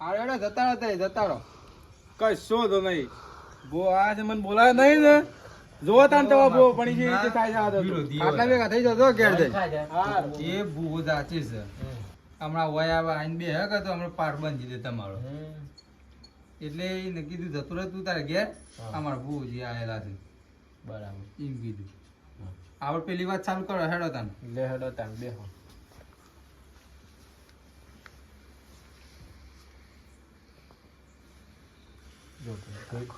હારે હેડો જતા રહો જતા રહો. કશો તો નહીં. બો આ છે મને બોલાય નહીં ને. જોવો તાન તવા બો પણ એ થાય છે તો. આટલા ભેગા થઈ જતો ઘેર જઈ હા. એ ભૂવો જાચી છે. હમણાં વયા આઈને બે હે કે તો હમણાં પાઠ બાંધી દે તમારો. એટલે એને કીધું જતું રહે તું તારે ઘેર? અમારા ભૂજી આયેલા છે. બરાબર. એમ કીધું. આપણે પેલી વાત ચાલુ કરો હેડો તાન. લે હેડો તાન બેહો. જો તો જોઈ.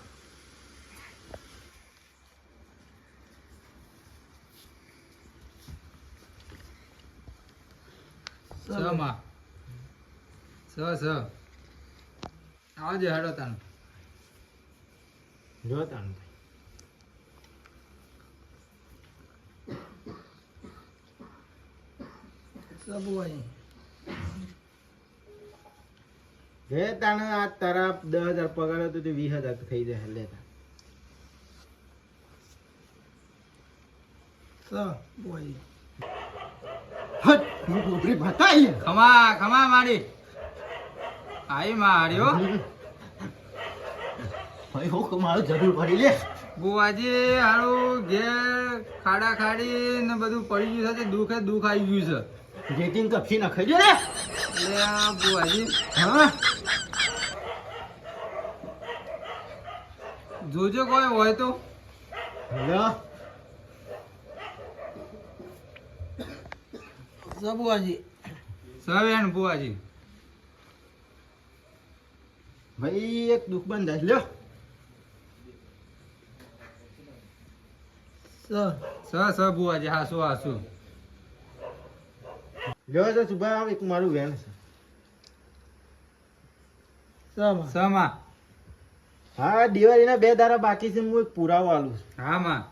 સ માં સ સ આવજે હેડો તાન જો તાન હે તાણે આ તારા દસ હજાર પગાર હતો તે વીસ હજાર થઈ જાય લે તાણ. હટ, હું ખમા ખમા મારી આઈ મારી ભાઈ હું કમાલ જરૂર પડી લે. બુવાજી હારું ઘેર ખાડા ખાડી ને બધું પડી ગયું છે દુઃખે દુઃખ આવી ગયું છે. જેટીન કપસી નાખાઈ દે ને. બુવાજી. હા. જોજો કોઈ હોય તો. લો. સવેણ બુવાજી ભાઈ એક દુઃખ બંધાય લ્યો. સ સ બુવાજી હાસુ હાસુ. લ્યો તો સુભા એક મારું વેણ છે. સમા હા દિવાળીના બે દારા બાકી છે હું એક પુરાવો આલું છું. હા માં.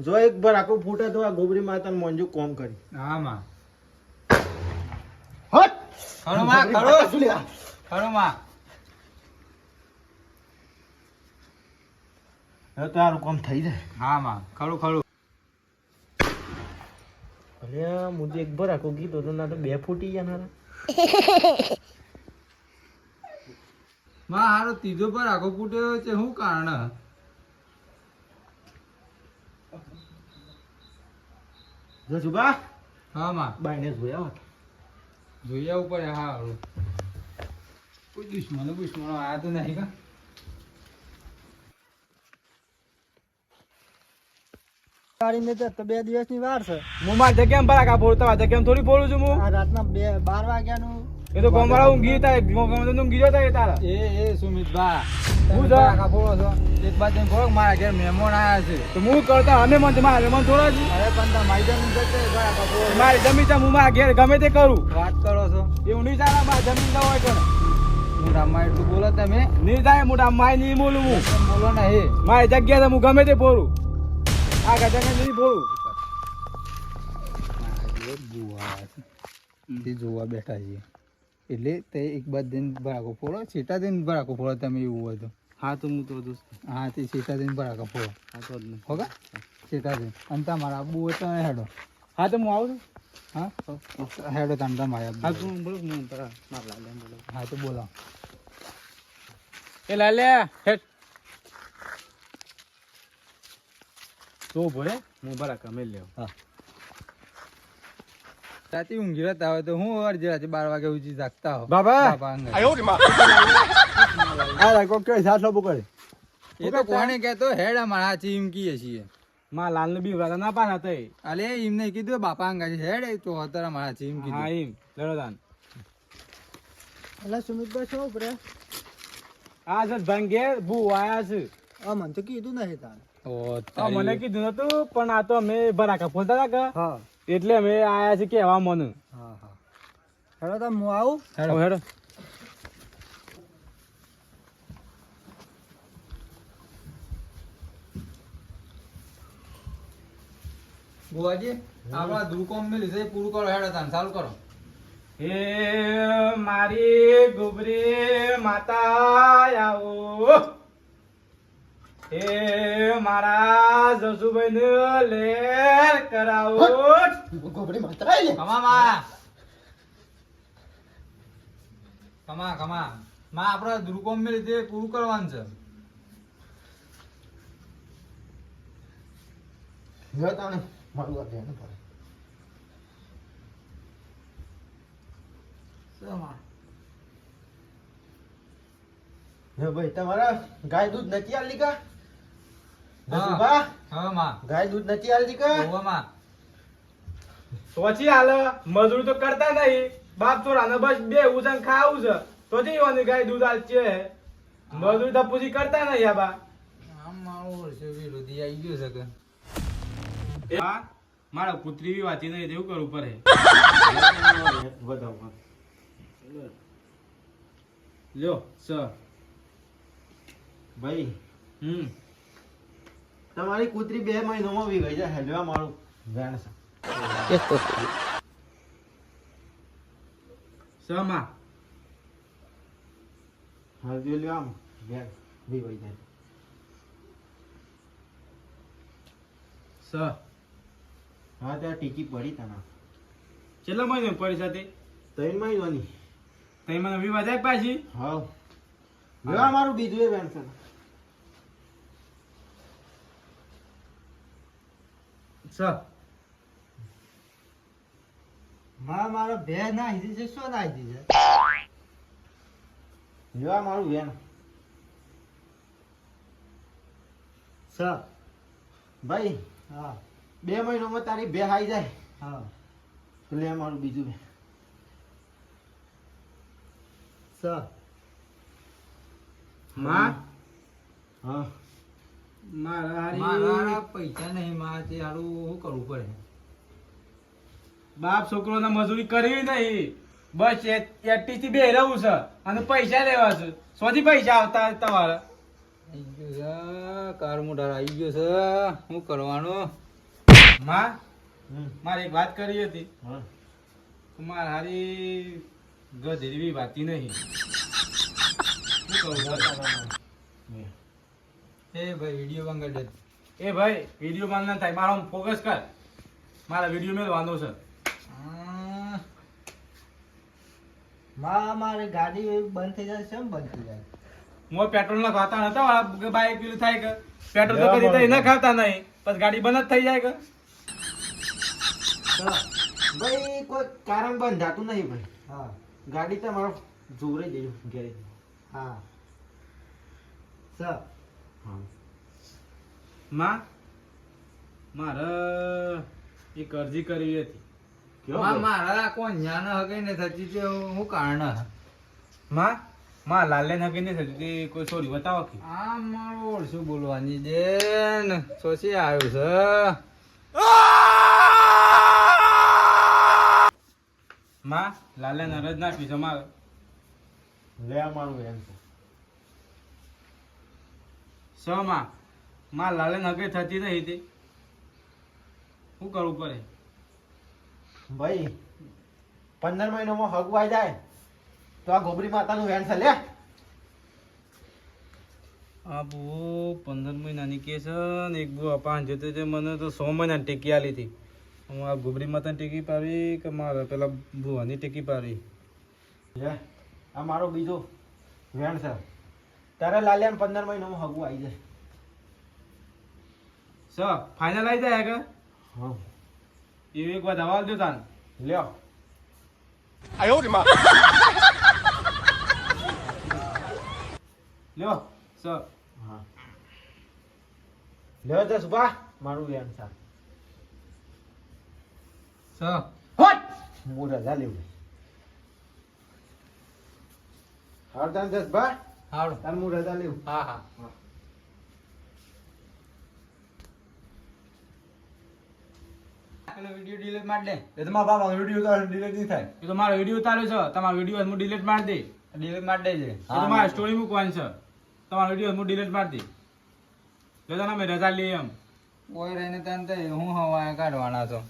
જો એક ભર આખું ફૂટે તો આ ગોબરી માતા મોંજુ કોમ કરી. હા માં. હટ! ખરો માં ખરો. શું લે. આ? ખરો માં. હવે તો કામ થઈ જાય. હા માં. ખરું ખરું. અરે મુજે એક આખું કીધું તો ના તો બે ફૂટી ગયા ના માં હારો ત્રીજો પર આખો ફૂટ્યો છે શું કારણ? જો સુભા હા માં. બાઈને જોયા હોત. જોઈ આવવું પડે હા હારું. કોઈ દુશ્મનો દુશ્મનો આયા તો નહીં કા ગાડીને તો બે દિવસની વાર છે. હું મારી જગ્યામાં બરાકા ફોડતો આ જગ્યામાં થોડી ફોડું છું હું. આ રાતના બે બાર વાગ્યાનું એ તો ગોમવાળા ઊંઘી ગોમવાળા તો ઊંઘી જતા એ તારા. એ એ સુમિતભા હું જરા કાપોળો છો? એક બાજુ બોલો કે મારા ઘેર મહેમાન આયા છે? તો હું કરતા અમે મન મારે મન થોડા છે અરે પણ તમે મારી જમીન બોલો મારી જમીન છે હું મારા ઘેર ગમે તે કરું. વાત કરો છો? એવું નહીં ચાલે મારા જમીન ના હોય પણ હું રામા એટલું બોલો તમે? નહીં થાય માય નહીં બોલું હું. બોલો ને હે. મારી જગ્યા હું ગમે તે ફોડું આ ગજાને નહીં તે જોવા બેઠા છીએ. એટલે તે એક બાદ દિન બરાકો ફોડો છેટા દિન બરાકો ફોડો તમે એવું હોય તો. હા તો હું તો દોસ્ત હા તે છેટા દિન ભરાકો ફોડો. હા તો. હોગા છેટા દિન. અને તમારા આબુ હોય તો હેડો. હા તો હું આવું છું? હા? હેડો તમે તમારે હા તો હું બોલો હું મારા બોલો. હા તો બોલો એ લાલે હેઠ તો ભરે હું બરા લેવું. લેવ રાતે ઊંઘી રહેતા હોય તો હું અડધી રાતે બાર વાગે ઉજી જાગતા હો બાબા. આ રાખો કે સાત લોબો કરે. એ તો કોણે કહેતો હેડ અમારા ચીમકીએ છીએ. માં લાલ ને બી વરાતા ના પાના તઈ અલે એમને કીધું બાપા અંગા હેડ એ તો અત્યારે અમારા ચીમકી હા એમ. લડો તાન. સુમિત સુમિતભાઈ છો ઉપરે? આ સર ભંગે ભૂ આયા છે. આ મને તો કીધું નહીં તાર ઓ આ મને કીધું નતું પણ આ તો અમે બરાકા ફોલતા હતા કે? હા. એટલે અમે આયા છે કેવા મને. હા હા. હેડો તો હું આવું? હેડો. હેડો. બુવાજી આપણા દુકોમ મેં લીધે પૂરું કરો હેડ તાન ચાલુ કરો. હે મારી ગુબરી માતા આવો. હે મારા જસુભાઈ ને લેર કરાવો. કમા કમા માં. આપણા ધ્રુકોમ મેં તે પૂરું કરવાનું છે. જો તાણે મારું આ ધ્યાન પડે ભાઈ તમારા ગાય દૂધ નથી આલી કા? નસુભા હા? માં ગાય દૂધ નથી આલતી કા? ઓવા માં સોચી હાલ મજૂરી તો કરતા નહીં. બાપ છોરાને બસ બે ઉજન ખાવું છે. તો જ ઈવાની ગાય દૂધ આલ છે મજૂરી તો પૂછી કરતા નહીં આ બા. આમ મારું વર્ષે વિરોધી આવી ગયો છે કે. મારા પુત્રી બી વાંચી નહીં એવું કરવું પડે. વધાવો લ્યો સ. ભાઈ હમ. તમારી કૂતરી બે મહિનામાં વીઘાઈ જાય હેલવા મારું વેણ છે. સ હળદી લ્યો આમ વીઘાઈ જાય. સ હા ત્યાં ટીકી પડી તને. કેટલા મહિને પડી સાથે? ત્રણ મહિનાની. ત્રણ વિવાહ જાય પાછી? હા. લેવા મારું બીજું એ વેણ છે સ. માં મારો બે ના હીધી છે શું ના હીધી છે? મારું બેન સ. ભાઈ હા. બે મહિનામાં તારી બે હાઈ જાય. હા. તો લે મારું બીજું બે સ. માં? હા. મારા મારા પૈસા નહીં માં તે હારું શું કરવું પડે? બાપ છોકરોને મજૂરી કરવી નહીં. બસ એટી થી બે રહું છે અને પૈસા લેવા છે. સોથી પૈસા આવતા તમારે? કાર મોટા આવી ગયો છે. શું કરવાનું? માં. મારે એક વાત કરી હતી. મારે હારી ગધેરી વાતી નહીં. શું બોલ? એ ભાઈ વીડિયો બંગાળ દે. એ ભાઈ વીડિયો બંધ ના થાય મારો ફોકસ કર. મારા વીડિયો મેળવાનો છે. આ, માં મારી ગાડી બંધ થઈ જાય કેમ બંધ થઈ જાય. હું પેટ્રોલ ના ખાતા નતા બાઈક પેલું થાય કે? પેટ્રોલ તો કદી થાય ના ખાતા નહીં પછી ગાડી બંધ જ થઈ જાય કે? ભાઈ કોઈ કારણ બંધાતું નહીં ભાઈ. હા ગાડી તો મારો જોરે દેજો ઘેરે હા. સ હા માં મારે એક અરજી કરવી હતી. મારા કોણ જ્ઞાન હગે ને થતી તે હું કારણમાં માં લાલે નગે નહીં થતી તે કોઈ સોરી બતાવો કે. આ મારો ઓળશું બોલવાની દેન ને સોસી આવ્યો છે. માં લાલે નરજ નાખી છે મારે. લે મારું એમ છે સ માં માં લાલે નગે થતી નહીં તે શું કરવું પડે? ભાઈ પંદર મહિનામાં હગવાઈ જાય. તો આ ગોબરી માતાનું વેણ છે લે. આ બહુ પંદર મહિનાની કેસ ને એક બહુ પાંચ જતો છે મને તો સો મહિનાની ટેકી આલી હતી. હું આ ગોબરી માતાની ટેકી પાવી કે મારા પેલા ભુવાની ટેકી પાવી આ મારો બીજો વેણ છે. તારે લાલ્યા પંદર મહિનામાં હગું આવી જાય. સ ફાઇનલ આવી જાય કે હા. એવી એક વાત હવા દો તાન. લ્યો. લ્યો સ. હા. લ્યો દસ બા મારું વેણ સર સ. હોટ! મોરા રજા લેવું. હાર તાન દસ બા. હારું તાર હું રજા લેવું હા હા. પેલો વીડિયો ડિલીટ માર દે. એ તો બાપા વીડિયો તો ડિલીટ નહીં થાય. એ તો મારો વીડિયો ઉતાર્યો છે. તમારો વીડિયો હું ડિલીટ મારી દે ડિલીટ માર દેજે. તો મારે સ્ટોરી મૂકવાની છે. તમારો વીડિયો હું ડિલીટ મારી દે જો મેં રજા લઈએ એમ. ઓય રહીને તને હું હવા કાઢવાના છો.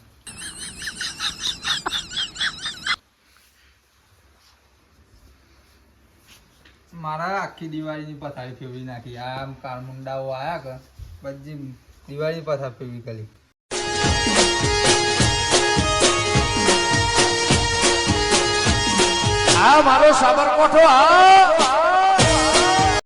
મારા આખી દિવાળીની પથારી ફેરવી નાખી. આમ કાળમુંડાઓ આયા કે પછી દિવાળીની પથારી ફેરવી કરી આ મારો સાબરકોઠો આ